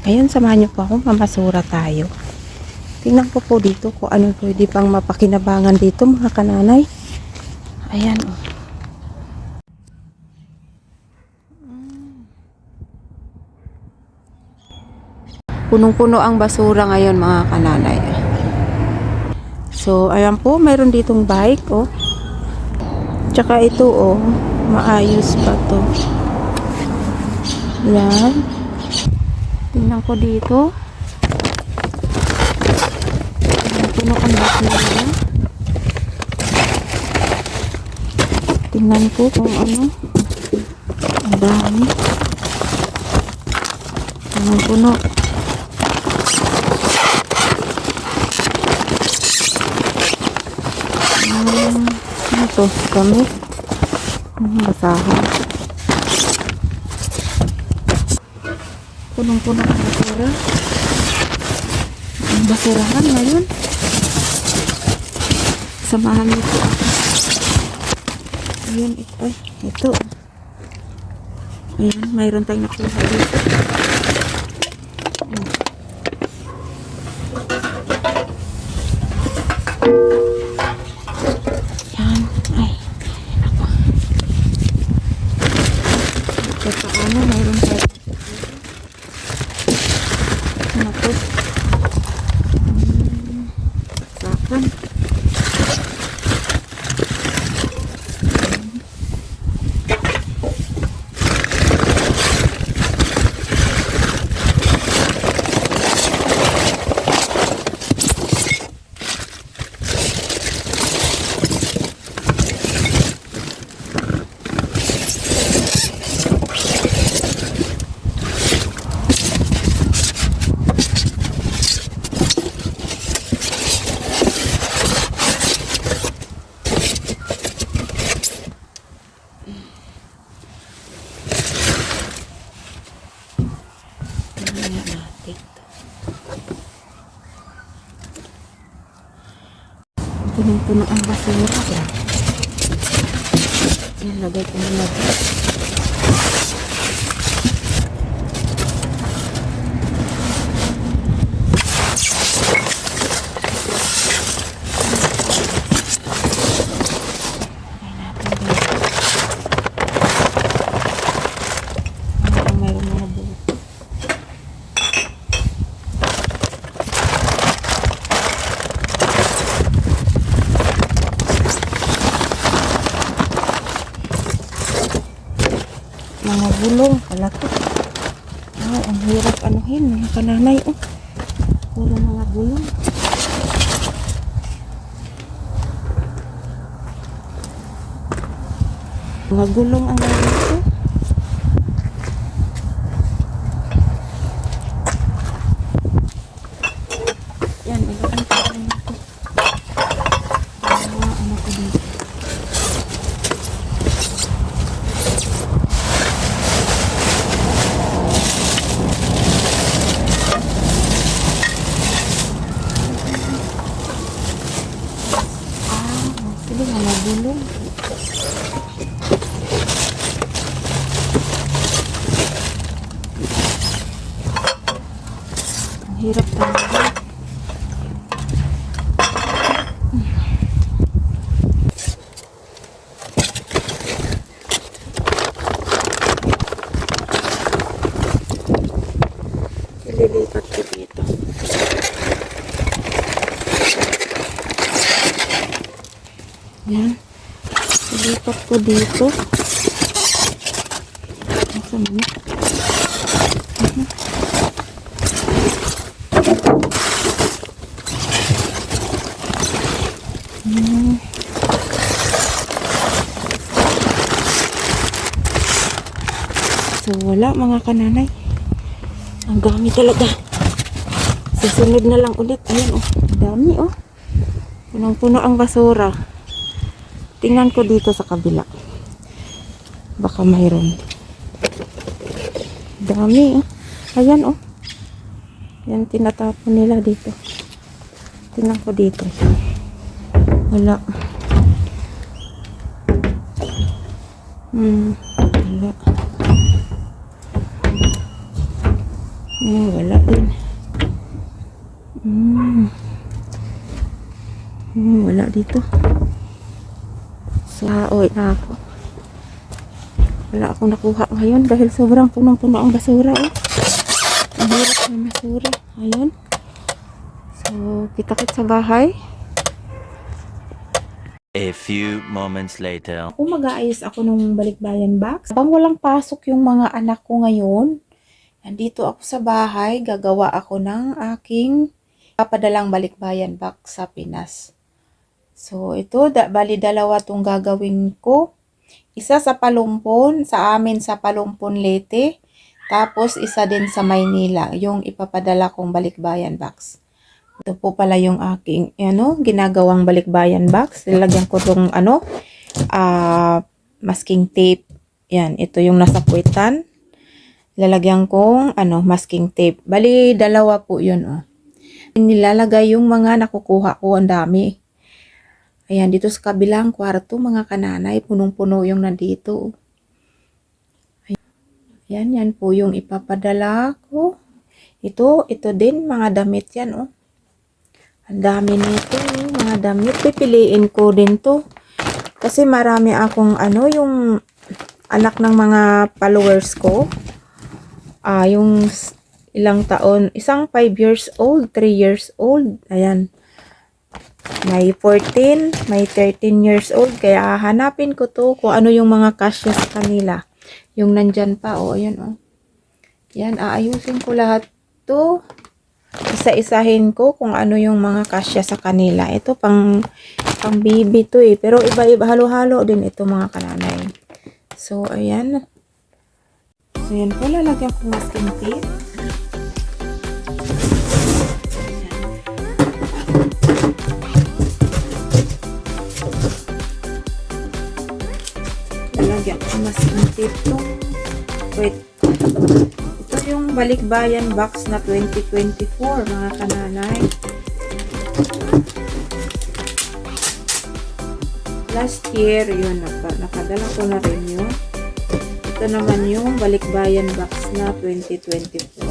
Ngayon, samahan niyo po ako, mamasura tayo. Tingnan ko po dito kung ano pwede pang mapakinabangan dito mga kananay. Ayan oh. Punong-puno ang basura ngayon mga kananay. So, ayan po, mayroon ditong bike, oh. Tsaka ito, oh, maayos pa to. Yan. Tingnan ko dito. Puno ang basura. Tingnan ko kung ano. Ang dami. Puno-puno. Um, ano to? Damit? Hmm, basahan. Punong-puno ang basura. Ang basurahan ngayon. Samahan niyo po ako. Ayun, ito. Ay, ito. Ayan, mayroon tayong nakuha dito. them? Punong-puno ang basura. Yan. Yan, lagay ko muna dito. Lagay natin dito. Ano mayroong mga buhok. mga bulong kalaki ay ang hirap anuhin mga kananay oh. Puro mga bulong. Mga gulong ang nandito yan ilagay ko lang ito mga ano ko dito Ah, sila mga gulong. Ang hirap talaga. Ililipat ko dito. Yan. Ilipat ko dito. Nasaan na? Mhm. Hmm. Wala mga kananay. Ang dami talaga. Susunod na lang ulit. Ayan, oh. Dami, oh. Punong-puno ang basura. Tingnan ko dito sa kabila. Baka mayroon. Dami, oh. Ayan, oh. Yan, tinatapon nila dito. Tingnan ko dito. Wala. Hmm, wala. Oh, wala din. Mm. Oh, wala dito. So, oy na ako. Wala akong nakuha ngayon dahil sobrang punong-puno ang basura. Oh. Ang hirap ng basura. Ayun. So, kita-kit sa bahay. A few moments later. Kung mag-aayos ako nung balikbayan box, habang walang pasok yung mga anak ko ngayon, nandito ako sa bahay, gagawa ako ng aking papadalang balikbayan box sa Pinas. So, ito, da, bali dalawa tong gagawin ko. Isa sa Palumpon, sa amin sa Palumpon Leyte. Tapos, isa din sa Maynila, yung ipapadala kong balikbayan box. Ito po pala yung aking, ano, ginagawang balikbayan box. Lalagyan ko tong, ano, ah, masking tape. Yan, ito yung nasa puwitan. Lalagyan kong, ano, masking tape. Bali, dalawa po yun, oh. Nilalagay yung mga nakukuha ko, ang dami. Ayan, dito sa kabilang kwarto, mga kananay, punong-puno yung nandito. Ayan, yan po yung ipapadala ko. Ito, ito din, mga damit yan, oh. Ang dami nito, mga damit. Pipiliin ko din to. Kasi marami akong, ano, yung anak ng mga followers ko. Ah, yung ilang taon, isang 5 years old, 3 years old. Ayan. May 14, may 13 years old. Kaya hanapin ko to kung ano yung mga kasya sa kanila. Yung nandyan pa, oh, ayan, oh. Yan, aayusin ko lahat to. Isa-isahin ko kung ano yung mga kasya sa kanila. Ito pang pang baby to eh. Pero iba-iba, halo-halo din ito mga kananay. So, ayan. So, yan po. Lalagyan ko masking tape. Lalagyan ko masking tape to. Wait. Ito yung balikbayan box na 2024 mga kananay. Last year, yun, naka, nakadala ko na rin yun. Ito naman yung balikbayan box na 2024.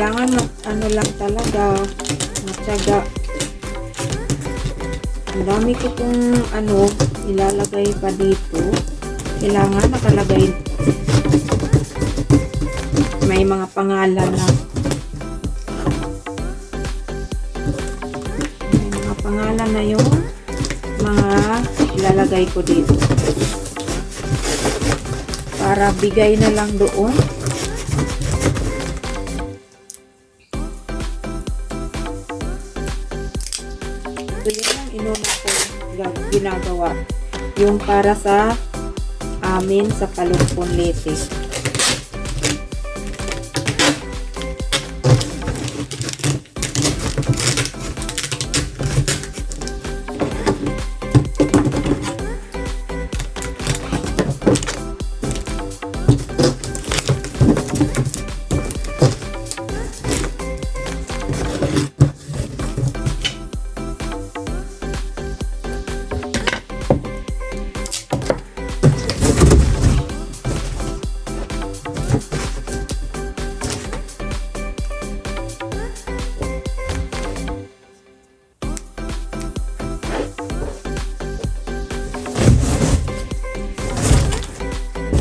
Kailangan ano lang talaga, matyaga. Ang dami ko kung ano, ilalagay pa dito. Kailangan nakalagay may mga pangalan na may mga pangalan na yung mga ilalagay ko dito. Para bigay na lang doon. Ginagawa. Yung para sa amin sa Palumpon Leyte.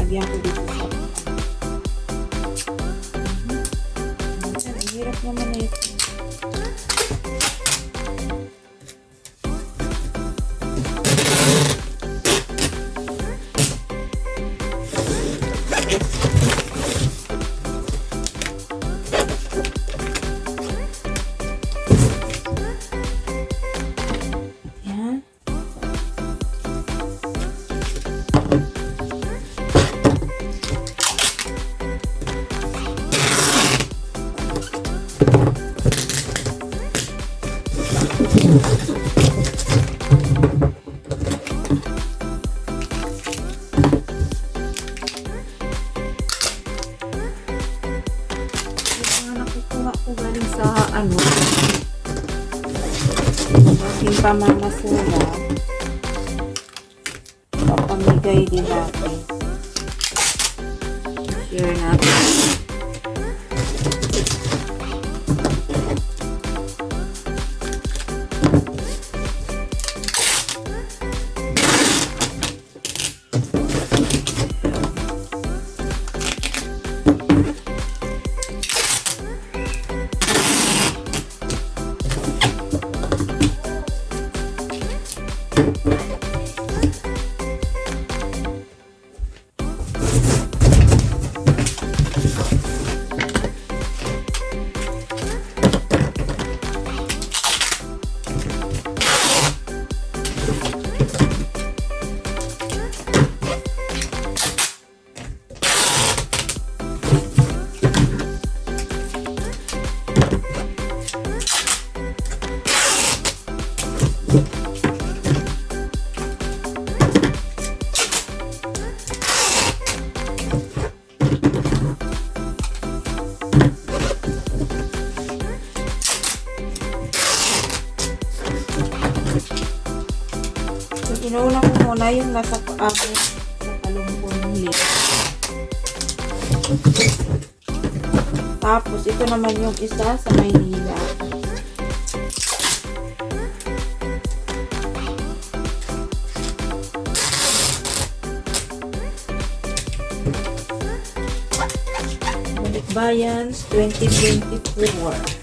Lagyan ko dito Minsan, ang hirap naman na ito. Ano, aking pamamasura. Papamigay din natin. Share natin. Inuuna ko muna yung nasa akin sa kalumpong lip. Tapos, ito naman yung isa sa Maynila. Balikbayans 2024.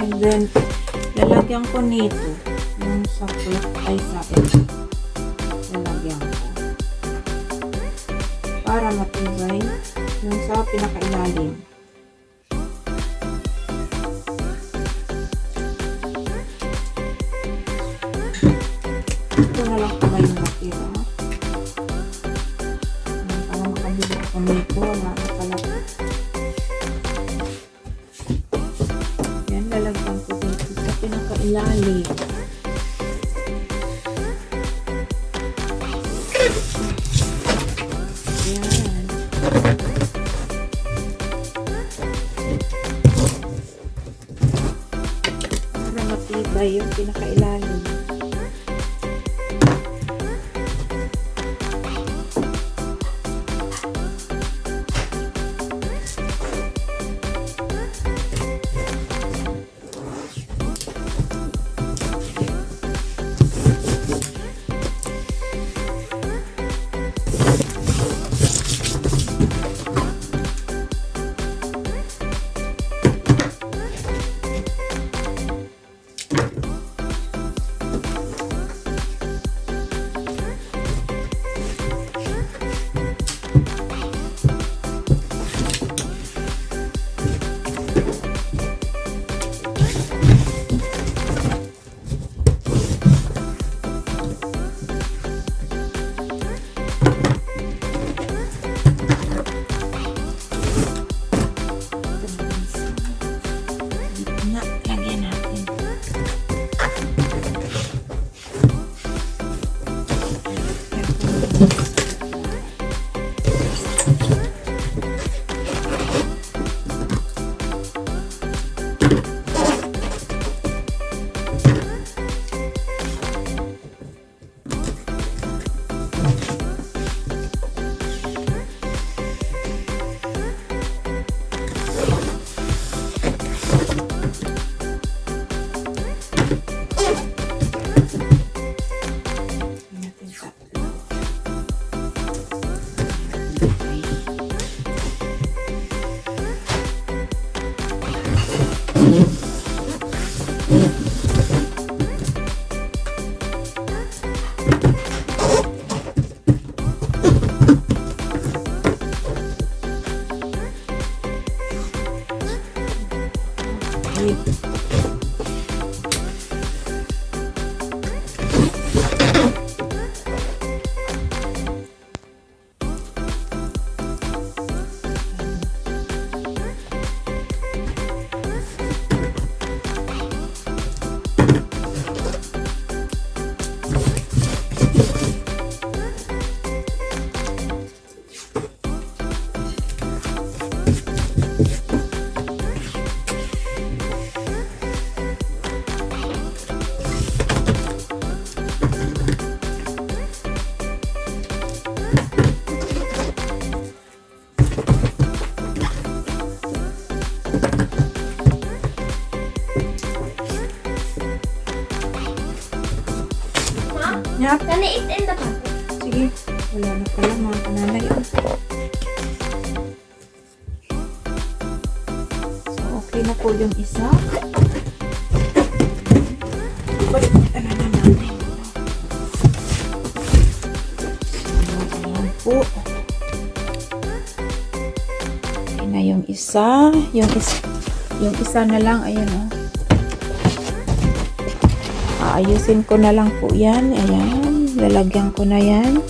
And then, lalagyan ko nito yung sa clip ay sa ito. Lalagyan ko. Para matibay yung sa pinakailalim. Ito na lang Yan, lalagyan ko sa pinakailalim. Yung pinakailalim. Po yung isa. Balikan na ayan na yung isa. Yung isa, yung isa na lang. Ayan o. Aayusin ko na lang po yan. Ayan. Lalagyan ko na yan.